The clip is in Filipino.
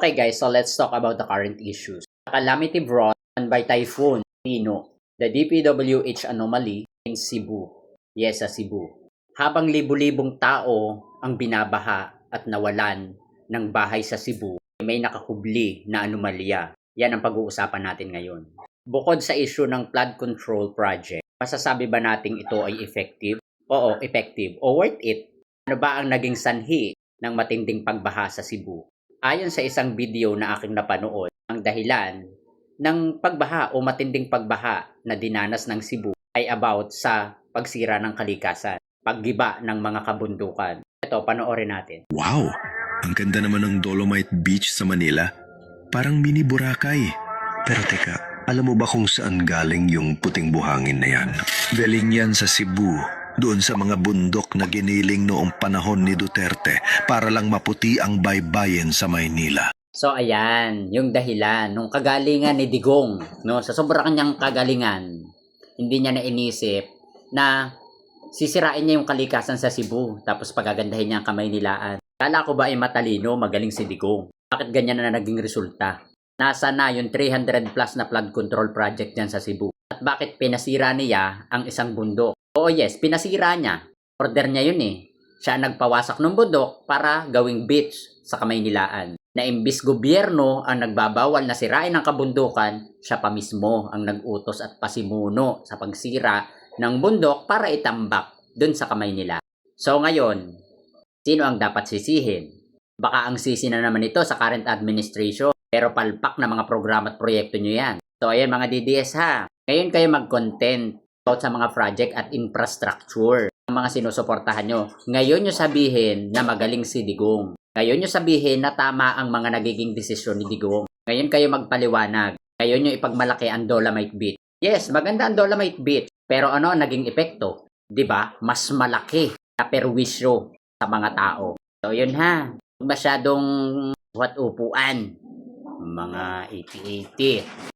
Okay guys, so let's talk about the current issues. Calamity brought on by Typhoon Pino, the DPWH anomaly in Cebu. Yes, sa Cebu. Habang libu-libong tao ang binabaha at nawalan ng bahay sa Cebu, may nakakubli na anomalya. Yan ang pag-uusapan natin ngayon. Bukod sa issue ng flood control project, masasabi ba nating ito ay effective? Oo, effective. O worth it? Ano ba ang naging sanhi ng matinding pagbaha sa Cebu? Ayon sa isang video na aking napanood, ang dahilan ng pagbaha o matinding pagbaha na dinanas ng Cebu ay about sa pagsira ng kalikasan, paggiba ng mga kabundukan. Ito, panoorin natin. Wow! Ang ganda naman ng Dolomite Beach sa Manila. Parang mini Boracay. Pero teka, alam mo ba kung saan galing yung puting buhangin na yan? Galing yan sa Cebu. Doon sa mga bundok na giniling noong panahon ni Duterte para lang maputi ang baybayin sa Maynila. So ayan, yung dahilan nung kagalingan ni Digong, no, sa sobrang kanyang kagalingan, hindi niya na inisip na sisirain niya yung kalikasan sa Cebu tapos pagagandahin niya ang kamay nilaan. Kala ko ba ay matalino, magaling si Digong? Bakit ganyan na naging resulta? Nasa na yung 300 plus na flood control project dyan sa Cebu? At bakit pinasira niya ang isang bundok? Oo yes, pinasira niya. Order niya yun eh. Siya nagpawasak ng bundok para gawing beach sa kamay nilaan na imbis gobyerno ang nagbabawal na sirain ang kabundukan, siya pa mismo ang nag-utos at pasimuno sa pagsira ng bundok para itambak dun sa kamay nila. So ngayon, sino ang dapat sisihin? Baka ang sisi na naman ito sa current administration, pero palpak na mga programa at proyekto nyo yan. So ayan mga DDS ha, ngayon kayo mag-content about sa mga project at infrastructure ang mga sinusuportahan nyo. Ngayon nyo sabihin na magaling si Digong. Ngayon nyo sabihin na tama ang mga nagiging desisyon ni Digong. Ngayon kayo magpaliwanag. Ngayon nyo ipagmalaki ang Dolomite Beach. Yes, maganda ang Dolomite Beach. Pero ano ang naging epekto? ba? Mas malaki na perwisyo sa mga tao. So yun ha. Masyadong what upuan. Mga 80-80.